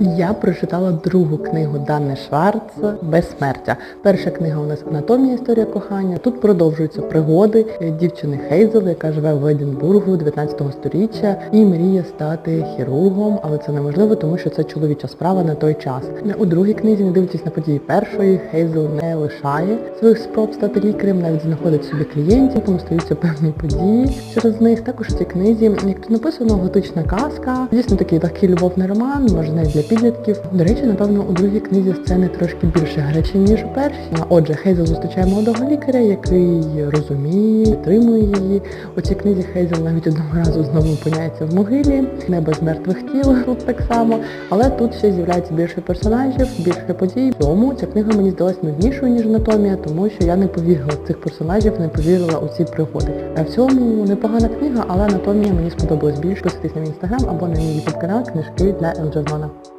Я прочитала другу книгу Дани Шварц Безсмертя. Перша книга у нас Анатомія історія кохання. Тут продовжуються пригоди дівчини Хейзел, яка живе в Единбургу 19 століття і мріє стати хірургом, але це неможливо, тому що це чоловіча справа на той час. У другій книзі, не дивлячись на події першої, Хейзел не лишає своїх спроб стати лікарем, навіть знаходить собі клієнтів, тому стаються певні події через них. Також в цій книзі, як тут написано, готична казка. Дійсно такий легкий любовний роман, може навіть для підлітків. До речі, напевно, у другій книзі сцени трошки більше гарячі, ніж у першій. Отже, Хейзел зустрічає молодого лікаря, який розуміє, підтримує її. У цій книзі Хейзел навіть одного разу знову опиняється в могилі, не без мертвих тіл тут так само. Але тут ще з'являється більше персонажів, більше подій. В цьому ця книга мені здалась нуднішою, ніж анатомія, тому що я не повірила цих персонажів, не повірила у ці пригоди. А в цьому непогана книга, але анатомія мені сподобалась більше. Підписуйтесь на мій інстаграм або на мій ютуб канал книжки для Елджернона.